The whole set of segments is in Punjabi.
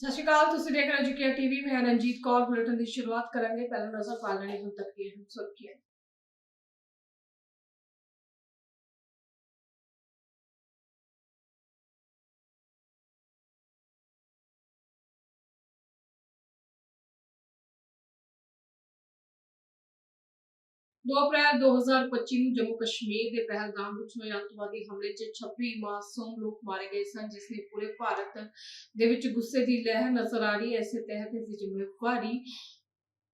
ਸਤਿ ਸ਼੍ਰੀ ਅਕਾਲ, ਤੁਸੀਂ ਦੇਖ ਰਹੇ ਹੋ ਜੀ ਟੀਵੀ। ਮੈਂ ਰਣਜੀਤ ਕੌਰ, ਬੁਲੇਟਿਨ ਦੀ ਸ਼ੁਰੂਆਤ ਕਰਾਂਗੇ। ਪਹਿਲਾਂ ਨਜ਼ਰ ਪਾ ਲੈਣੀ ਹੁਣ ਤੱਕ ਦੀਆਂ ਸੁਰਖੀਆਂ ਦੋ ਅਪ੍ਰੈਲ 2025 ਨੂੰ ਜੰਮੂ ਕਸ਼ਮੀਰ ਦੇ ਪਹਿਲਗਾਮ ਵਿੱਚ ਹੋਏ ਅੱਤਵਾਦੀ ਹਮਲੇ 'ਚ 26 ਮਾਸੂਮ ਲੋਕ ਮਾਰੇ ਗਏ ਸਨ, ਜਿਸ ਨੇ ਪੂਰੇ ਭਾਰਤ ਦੇ ਵਿੱਚ ਗੁੱਸੇ ਦੀ ਲਹਿਰ ਨਜ਼ਰ ਆ ਰਹੀ ਹੈ। ਇਸੇ ਤਹਿਤ ਇਸ ਜ਼ਿੰਮੇਵਾਰੀ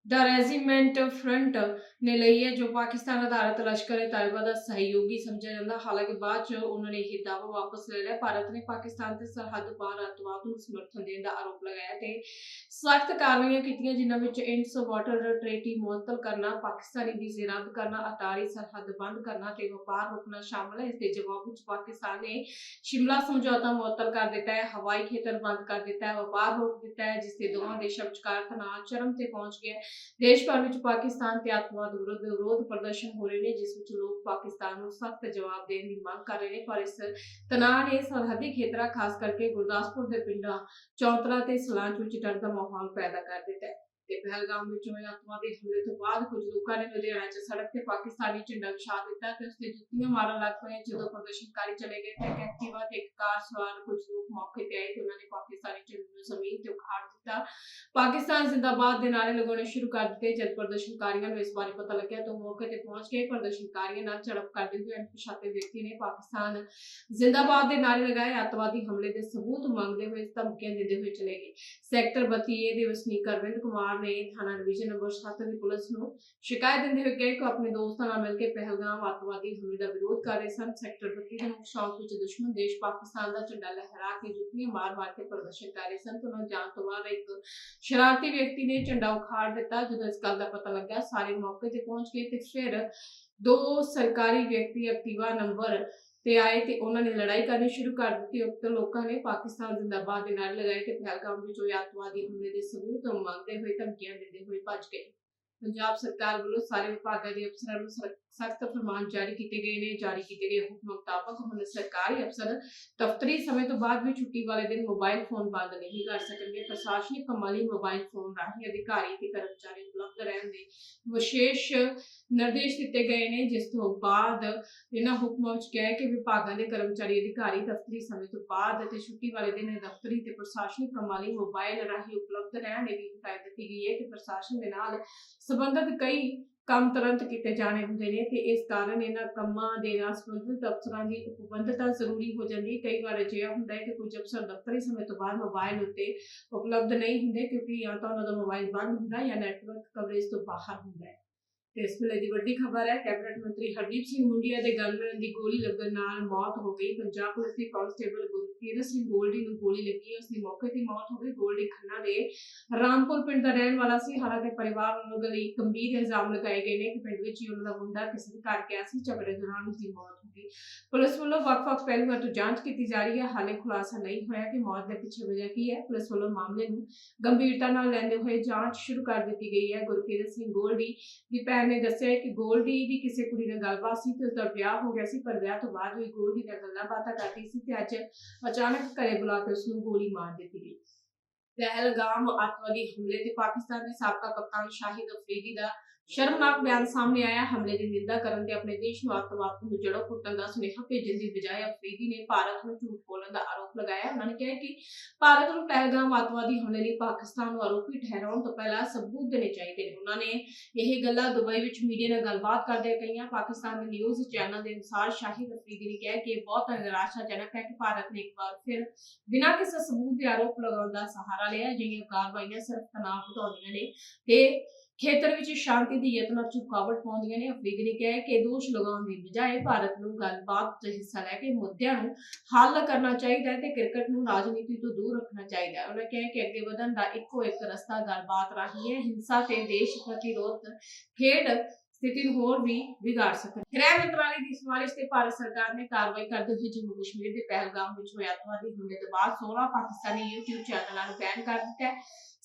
ਦਾ ਰੈਜੀਮੈਂਟ ਫਰੰਟ ਨੇ ਲਈ ਹੈ, ਜੋ ਪਾਕਿਸਤਾਨ ਆਧਾਰਿਤ ਲਸ਼ਕਰ ਏ ਤਾਇਬਾ ਦਾ ਸਹਿਯੋਗੀ ਸਮਝਿਆ ਜਾਂਦਾ। ਹਾਲਾਂਕਿ ਬਾਅਦ ਚ ਉਹਨਾਂ ਨੇ ਇਹ ਦਾਅਵਾ ਵਾਪਸ ਲੈ ਲਿਆ। ਭਾਰਤ ਨੇ ਪਾਕਿਸਤਾਨ ਤੇ ਸਰਹੱਦ ਪਾਰ ਅੱਤਵਾਦ ਨੂੰ ਸਮਰਥਨ ਦੇਣ ਦਾ ਆਰੋਪ ਲਗਾਇਆ ਤੇ ਸਖਤ ਕਾਰਵਾਈਆਂ ਕੀਤੀਆਂ, ਜਿਨ੍ਹਾਂ ਵਿੱਚ ਇੰਡਸ ਵਾਟਰ ਟ੍ਰੇਟੀ, ਮੁਅੱਤਲ ਕਰਨਾ, ਪਾਕਿਸਤਾਨੀ ਵੀਜ਼ੇ ਰੱਦ ਕਰਨਾ, ਅਟਾਰੀ ਸਰਹੱਦ ਬੰਦ ਕਰਨਾ ਤੇ ਵਪਾਰ ਰੋਕਣਾ ਸ਼ਾਮਲ ਹੈ। ਇਸ ਦੇ ਜਵਾਬ ਵਿੱਚ ਪਾਕਿਸਤਾਨ ਨੇ ਸ਼ਿਮਲਾ ਸਮਝੌਤਾ ਮੁਅੱਤਲ ਕਰ ਦਿੱਤਾ ਹੈ, ਹਵਾਈ ਖੇਤਰ ਬੰਦ ਕਰ ਦਿੱਤਾ ਹੈ, ਵਪਾਰ ਰੋਕ ਦਿੱਤਾ ਹੈ, ਜਿਸ ਦੇ ਦੋਵਾਂ ਦੇਸ਼ਾਂ ਵਿਚਕਾਰ ਤਣਾਅ, ਚਰਮ ਤੇ ਪਹੁੰਚ ਗਿਆ ਹੈ। ਦੇਸ਼ ਭਰ ਵਿੱਚ ਪਾਕਿਸਤਾਨ ਤੇ ਅੱਤਵਾਦ ਵਿਰੁੱਧ ਵਿਰੋਧ ਪ੍ਰਦਰਸ਼ਨ ਹੋ ਰਹੇ ਨੇ, ਜਿਸ ਵਿੱਚ ਲੋਕ ਪਾਕਿਸਤਾਨ ਨੂੰ ਸਖਤ ਜਵਾਬ ਦੇਣ ਦੀ ਮੰਗ ਕਰ ਰਹੇ ਨੇ। ਪਰ ਇਸ ਤਣਾਅ ਨੇ ਸਰਹੱਦੀ ਖੇਤਰਾਂ, ਖਾਸ ਕਰਕੇ ਗੁਰਦਾਸਪੁਰ ਦੇ ਪਿੰਡਾਂ, ਚੌਂਤਰਾ ਤੇ ਸਲਾਂਚ ਵਿੱਚ ਡਰ ਦਾ ਮਾਹੌਲ ਪੈਦਾ ਕਰ ਦਿੱਤਾ ਹੈ ਤੇ ਪਹਿਲਗਾਮ ਵਿੱਚ ਹੋਏ ਅੱਤਵਾਦੀ ਹਮਲੇ ਤੋਂ ਬਾਅਦ ਕੁਝ ਲੋਕਾਂ ਨੇ ਲੁਧਿਆਣਾ 'ਚ ਸੜਕ ਤੇ ਪਾਕਿਸਤਾਨੀ ਝੰਡਾ ਵਿਛਾ ਦਿੱਤਾ ਤੇ ਉਸ ਤੇ ਜੁੱਤੀਆਂ ਮਾਰਨ ਲੱਗ ਪਏ। ਜਦੋਂ ਪ੍ਰਦਰਸ਼ਨਕਾਰੀ ਚਲੇ ਗਏ ਤੇ ਐਕਟਿਵਾ ਤੇ ਇੱਕ ਕਾਰ ਸਵਾਰ ਕੁਝ ਲੋਕ ਮੌਕੇ ਤੇ ਆਏ ਤੇ ਉਹਨਾਂ ਨੇ ਪਾਕਿਸਤਾਨੀ ਝੰਡੇ ਨੂੰ ਜ਼ਮੀਨ ਤੇ ਉਖਾੜ ਦਿੱਤਾ। ਪਾਕਿਸਤਾਨ ਜ਼ਿੰਦਾਬਾਦ ਦੇ ਨਾਰੇ ਲਗਾਉਣੇ ਸ਼ੁਰੂ ਕਰ ਦਿੱਤੇ। ਜਦ ਪ੍ਰਦਰਸ਼ਨਕਾਰੀਆਂ ਨੂੰ ਇਸ ਬਾਰੇ ਪਤਾ ਲੱਗਿਆ ਤਾਂ ਮੌਕੇ ਤੇ ਪਹੁੰਚ ਕੇ ਪ੍ਰਦਰਸ਼ਨਕਾਰੀਆਂ ਨਾਲ ਝੜਪ ਕਰਦੇ ਹੋਏ ਅਣਪਛਾਤੇ ਵਿਅਕਤੀ ਨੇ ਪਾਕਿਸਤਾਨ ਜ਼ਿੰਦਾਬਾਦ ਦੇ ਨਾਰੇ ਲਗਾਏ। ਅੱਤਵਾਦੀ ਹਮਲੇ ਦੇ ਸਬੂਤ ਮੰਗਦੇ ਹੋਏ ਧਮਕੀਆਂ ਦਿੰਦੇ ਹੋਏ ਚਲੇ ਗਏ। ਸੈਕਟਰ 32 ਦੇ ਵਸਨੀਕ ਅਰਵਿੰਦ ਕੁਮਾਰ ਨੇ ਥਾਣਾ ਡਿਵੀਜ਼ਨ ਨੰਬਰ 7 ਦੀ ਪੁਲਿਸ ਨੂੰ ਸ਼ਿਕਾਇਤ ਦਿੰਦੇ ਹੋਏ ਕਿਹਾ ਕਿ ਆਪਣੇ ਦੋਸਤਾਂ ਨਾਲ ਮਿਲ ਕੇ ਪਹਿਲਗਾਮ ਅੱਤਵਾਦੀ ਹਮਲੇ ਦਾ ਵਿਰੋਧ ਕਰ ਰਹੇ ਸਨ। ਸੈਕਟਰ 32 ਦੇ ਮੁੱਖ ਚੌਕ ਵਿੱਚ ਦੁਸ਼ਮਣ ਦੇਸ਼ ਪਾਕਿਸਤਾਨ ਦਾ ਝੰਡਾ ਲਹਿਰਾ ਕੇ ਜੁੱਤੀਆਂ ਮਾਰ-ਮਾਰ ਕੇ ਪ੍ਰਦਰਸ਼ਨ ਕਰ ਰਹੇ ਸਨ। ਤੇ ਉਹਨਾਂ ਤੋਂ ਬਾਅਦ ਇੱਕ ਸ਼ਰਾਰਤੀ ਵਿਅਕਤੀ ਨੇ ਝੰਡਾ ਉਖਾੜ ਦਿੱਤਾ। ਜਦੋਂ ਇਸ ਗੱਲ ਦਾ ਪਤਾ ਲੱਗਾ ਸਾਰੇ ਮੌਕੇ ਤੇ ਪਹੁੰਚ ਗਏ ਤੇ ਫਿਰ ਦੋ ਸਰਕਾਰੀ ਵਿਅਕਤੀ ਐਕਟਿਵਾ ਨੰਬਰ ਤੇ ਆਏ ਤੇ ਉਹਨਾਂ ਨੇ ਲੜਾਈ ਕਰਨੀ ਸ਼ੁਰੂ ਕਰ ਦਿੱਤੀ। ਉਕਤ ਲੋਕਾਂ ਨੇ ਪਾਕਿਸਤਾਨ ਜ਼ਿੰਦਾਬਾਦ ਦੇ ਨਾਲ ਲਗਾਏ ਤੇ ਪਹਿਲਗਾਮ ਵਿੱਚ ਹੋਏ ਅੱਤਵਾਦੀ ਹਮਲੇ ਦੇ ਸਬੂਤ ਮੰਗਦੇ ਹੋਏ ਧਮਕੀਆਂ ਦਿੰਦੇ ਹੋਏ ਭੱਜ ਗਏ। ਪੰਜਾਬ ਸਰਕਾਰ ਵੱਲੋਂ ਸਾਰੇ ਵਿਭਾਗਾਂ ਦੇ ਅਫਸਰਾਂ ਨੂੰ ਸਖਤ ਫਰਮਾਨ ਜਾਰੀ ਕੀਤੇ ਗਏ ਨੇ, ਜਾਰੀ ਕੀਤੇ ਗਏ ਹੁਕਮ ਮੁਤਾਬਕ ਹੁਣ ਸਰਕਾਰੀ ਅਫਸਰ ਦਫ਼ਤਰੀ ਸਮੇਂ ਤੋਂ ਬਾਅਦ ਵੀ ਛੁੱਟੀ ਵਾਲੇ ਦਿਨ ਮੋਬਾਈਲ ਫੋਨ ਬੰਦ ਨਹੀਂ ਕਰ ਸਕਣਗੇ। ਪ੍ਰਸ਼ਾਸਨਿਕ ਕੰਮਾਂ ਲਈ ਮੋਬਾਈਲ ਫੋਨ ਰਾਹੀਂ ਅਧਿਕਾਰੀ ਤੇ ਕਰਮਚਾਰੀ ਉਪਲਬਧ ਰਹਿਣ ਦੇ ਵਿਸ਼ੇਸ਼ ਨਿਰਦੇਸ਼ ਦਿੱਤੇ ਗਏ ਨੇ, ਜਿਸ ਤੋਂ ਬਾਅਦ ਇਹਨਾਂ ਹੁਕਮਾਂ ਵਿੱਚ ਕਿਹਾ ਕਿ ਵਿਭਾਗਾਂ ਦੇ ਕਰਮਚਾਰੀ, ਅਧਿਕਾਰੀ ਦਫ਼ਤਰੀ ਸਮੇਂ ਤੋਂ ਬਾਅਦ ਅਤੇ ਛੁੱਟੀ ਵਾਲੇ ਦਿਨ ਦਫ਼ਤਰੀ ਤੇ ਪ੍ਰਸ਼ਾਸਨਿਕ ਕੰਮਾਂ ਲਈ ਮੋਬਾਈਲ ਰਾਹੀਂ ਉਪਲਬਧ ਰਹਿਣ ਦੀ ਵੀ ਹਦਾਇਤ ਦਿੱਤੀ ਗਈ ਹੈ ਕਿ ਪ੍ਰਸ਼ਾਸਨ ਦੇ ਨਾਲ ਸੰਬੰਧਿਤ ਕਈ ਕੰਮ ਤੁਰੰਤ ਕੀਤੇ ਜਾਣੇ ਹੁੰਦੇ ਨੇ ਤੇ ਇਸ ਕਾਰਨ ਇਹਨਾਂ ਕੰਮਾਂ ਦੇ ਨਾਲ ਸੰਬੰਧਿਤ ਅਫਸਰਾਂ ਦੀ ਉਪਬੰਧਤਾ ਜ਼ਰੂਰੀ ਹੋ ਜਾਂਦੀ ਕਈ ਵਾਰ ਅਜਿਹਾ ਹੁੰਦਾ ਹੈ ਕਿ ਕੁਝ ਅਫਸਰ ਦਫ਼ਤਰੀ ਸਮੇਂ ਤੋਂ ਬਾਅਦ ਮੋਬਾਈਲ ਉੱਤੇ ਉਪਲਬਧ ਨਹੀਂ ਹੁੰਦੇ ਕਿਉਂਕਿ ਜਾਂ ਤਾਂ ਉਹਨਾਂ ਦਾ ਮੋਬਾਈਲ ਬੰਦ ਹੁੰਦਾ ਜਾਂ ਨੈਟਵਰਕ ਕਵਰੇਜ ਤੋਂ ਬਾਹਰ ਹੁੰਦਾ ਹੈ। ਇਸ ਵੇਲੇ ਦੀ ਵੱਡੀ ਖਬਰ ਹੈ, ਕੈਬਨਿਟ ਮੰਤਰੀ ਹਰਦੀਪ ਸਿੰਘ ਮੁੰਡੀਆ ਦੇ ਗਨਮੈਨ ਦੀ ਗੋਲੀ ਲੱਗਣ ਨਾਲ ਮੌਤ ਹੋ ਗਈ। ਪੰਜਾਬ ਪੁਲਿਸ ਦੇ ਕਾਂਸਟੇਬਲ ਗੁਰਕੀਰਤ ਸਿੰਘ ਗੋਲਡੀ ਨੂੰ ਗੋਲੀ ਲੱਗੀ ਉਸ ਦੀ ਮੌਕੇ ਤੇ ਮੌਤ ਹੋ ਗਈ। ਗੋਲਡੀ ਖੰਨਾ ਦੇ ਰਾਮਪੁਰ ਪਿੰਡ ਦਾ ਰਹਿਣ ਵਾਲਾ ਸੀ। ਹਾਲਾਂਕਿ ਪਰਿਵਾਰ ਵੱਲੋਂ ਗਲੀ ਗੰਭੀਰ ਇਲਜ਼ਾਮ ਲਗਾਏ ਗਏ ਨੇ ਕਿ ਪਿੰਡ ਵਿੱਚ ਹੀ ਉਹਨਾਂ ਦਾ ਮੁੰਡਾ ਕਿਸੇ ਦੇ ਘਰ ਗਿਆ ਸੀ। ਝਗੜੇ ਦੌਰਾਨ ਉਸ ਦੀ ਮੌਤ ਹੋ ਗਈ। ਪੁਲਿਸ ਵੱਲੋਂ ਵੱਖ-ਵੱਖ ਪਹਿਲੂਆਂ ਤੋਂ ਜਾਂਚ ਕੀਤੀ ਜਾ ਰਹੀ ਹੈ। ਹਾਲੇ ਖੁਲਾਸਾ ਨਹੀਂ ਹੋਇਆ ਕਿ ਮੌਤ ਦੇ ਪਿੱਛੇ ਵਜ੍ਹਾ ਕੀ ਹੈ। ਪੁਲਿਸ ਵੱਲੋਂ ਮਾਮਲੇ ਨੂੰ ਗੰਭੀਰਤਾ ਨਾਲ ਲੈਂਦੇ ਹੋਏ ਜਾਂਚ ਸ਼ੁਰੂ ਕਰ ਦਿੱਤੀ ਗਈ ਹੈ। ਗੁਰਕੀਰਤ ਸਿੰਘ ਗੋਲਡੀ ਦੀ ਭੈਣ ਨੇ ਦੱਸਿਆ ਕਿ ਗੋਲਡੀ ਦੀ ਕਿਸੇ ਕੁੜੀ ਨਾਲ ਗੱਲਬਾਤ ਸੀ ਤੇ ਉਸਦਾ ਵਿਆਹ ਹੋ ਗਿਆ ਸੀ, ਪਰ ਵਿਆਹ ਤੋਂ ਬਾਅਦ ਵੀ ਗੋਲਡੀ ਨਾਲ ਗੱਲਾਂ ਬਾਤਾਂ ਕਰਦੀ ਸੀ ਤੇ ਅੱਜ ਅਚਾਨਕ ਘਰੇ ਬੁਲਾ ਕੇ ਉਸ ਨੂੰ ਗੋਲੀ ਮਾਰ ਦਿੱਤੀ ਗਈ। ਪਹਿਲਗਾਮ ਅੱਤਵਾਦੀ ਹਮਲੇ ਤੇ ਪਾਕਿਸਤਾਨ ਦੇ ਸਾਬਕਾ ਕਪਤਾਨ ਸ਼ਾਹਿਦ ਅਫਰੀਦੀ ਦਾ ਸ਼ਰਮਨਾਕ ਬਿਆਨ ਸਾਹਮਣੇ ਆਇਆ। ਹਮਲੇ ਦੀ ਨਿੰਦਾ ਕਰਨ ਤੇ ਆਪਣੇ ਦੇਸ਼ ਨੂੰ ਅੱਤਵਾਦ ਨੂੰ ਜੜੋਂ ਪੁੱਟਣ ਦਾ ਸੁਨੇਹਾ ਭੇਜਣ ਦੀ ਬਜਾਏ ਅਫਰੀਦੀ ਨੇ ਭਾਰਤ ਨੂੰ ਝੂਠ ਬੋਲਣ ਦਾ ਆਰੋਪ ਲਗਾਇਆ। ਉਹਨਾਂ ਨੇ ਕਿਹਾ ਕਿ ਭਾਰਤ ਨੂੰ ਪਹਿਲਗਾਮ ਅੱਤਵਾਦੀ ਹਮਲੇ ਲਈ ਪਾਕਿਸਤਾਨ ਨੂੰ ਆਰੋਪੀ ਠਹਿਰਾਉਣ ਤੋਂ ਪਹਿਲਾਂ ਸਬੂਤ ਦੇਣੇ ਚਾਹੀਦੇ ਨੇ। ਉਹਨਾਂ ਨੇ ਇਹ ਗੱਲਾਂ ਦੁਬਈ ਵਿੱਚ ਮੀਡੀਆ ਨਾਲ ਗੱਲਬਾਤ ਕਰਦੇ ਕਹੀਆਂ, ਪਾਕਿਸਤਾਨ ਦੇ ਨਿਊਜ਼ ਚੈਨਲ ਦੇ ਅਨੁਸਾਰ ਸ਼ਾਹਿਦ ਅਫਰੀਦੀ ਨੇ ਕਿਹਾ ਕਿ ਬਹੁਤ ਨਿਰਾਸ਼ਾਜਨਕ ਹੈ ਕਿ ਭਾਰਤ ਨੇ ਇੱਕ ਵਾਰ ਫਿਰ ਬਿਨਾਂ ਕਿਸੇ ਸਬੂਤ ਦੇ ਆਰੋਪ ਲਗਾਉਣ ਦਾ ਸਹਾਰਾ ਲਿਆ ਅਜਿਹੀਆਂ ਕਾਰਵਾਈਆਂ ਸਿਰਫ ਤਣਾਅ ਵਧਾਉਂਦੀਆਂ ਨੇ ਤੇ ਖੇਤਰ ਵਿੱਚ ਸ਼ਾਂਤੀ ਦੀ ਯਤਨਾਂ 'ਚ ਰੁਕਾਵਟ ਪਾਉਂਦੀਆਂ ਨੇ। ਅਫਰੀਦੀ ਨੇ ਕਿਹਾ ਕਿ ਦੋਸ਼ ਲਗਾਉਣ ਦੀ ਬਜਾਏ ਭਾਰਤ ਨੂੰ ਗੱਲਬਾਤ 'ਚ ਹਿੱਸਾ ਲੈ ਕੇ ਮੁੱਦਿਆਂ ਨੂੰ ਹੱਲ ਕਰਨਾ ਚਾਹੀਦਾ ਹੈ ਤੇ ਕ੍ਰਿਕਟ ਨੂੰ ਰਾਜਨੀਤੀ ਤੋਂ ਦੂਰ ਰੱਖਣਾ ਚਾਹੀਦਾ ਹੈ। ਉਹਨਾਂ ਕਿਹਾ ਕਿ ਅੱਗੇ ਵਧਣ ਦਾ ਇੱਕੋ ਇੱਕ ਰਸਤਾ ਗੱਲਬਾਤ ਰਾਹੀਂ ਹੈ। ਹਿੰਸਾ ਤੇ ਦੇਸ਼ ਪ੍ਰਤੀਰੋਧ ਖੇਡ ਸਥਿਤੀ ਨੂੰ ਹੋਰ ਵੀ ਵਿਗਾੜ ਸਕਣ। ਗ੍ਰਹਿ ਮੰਤਰਾਲੇ ਦੀ ਸਿਫਾਰਿਸ਼ ਤੇ ਭਾਰਤ ਸਰਕਾਰ ਨੇ ਕਾਰਵਾਈ ਕਰਦੇ ਹੋਏ ਜੰਮੂ ਕਸ਼ਮੀਰ ਦੇ ਪਹਿਲਗਾਮ ਵਿੱਚ ਹੋਏ ਅੱਤਵਾਦੀ ਹਮਲੇ ਤੋਂ ਬਾਅਦ 16 ਪਾਕਿਸਤਾਨੀ YouTube ਚੈਨਲਾਂ ਨੂੰ ਬੈਨ ਕਰ ਦਿੱਤਾ ਹੈ।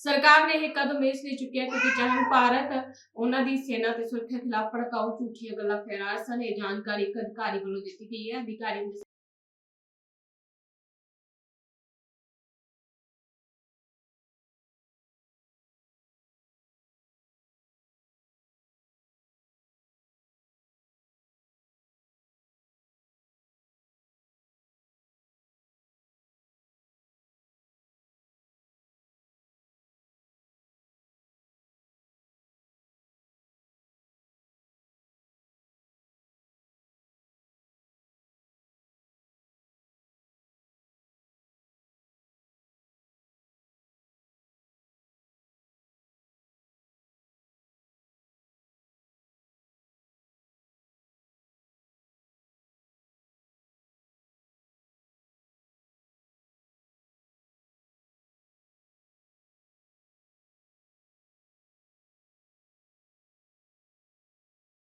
ਸਰਕਾਰ ਨੇ ਇਹ ਕਦਮ ਇਸ ਲਈ ਚੁੱਕਿਆ ਕਿਉਂਕਿ ਚਾਹੇ ਭਾਰਤ ਉਹਨਾਂ ਦੀ ਸੈਨਾ ਤੇ ਸੁਰੱਖਿਆ ਖਿਲਾਫ ਭੜਕਾਊ ਝੂਠੀਆਂ ਗੱਲਾਂ ਫੈਲਾ ਸਨ। ਇਹ ਜਾਣਕਾਰੀ ਇੱਕ ਅਧਿਕਾਰੀ ਵੱਲੋਂ ਦਿੱਤੀ ਗਈ ਹੈ। ਅਧਿਕਾਰੀ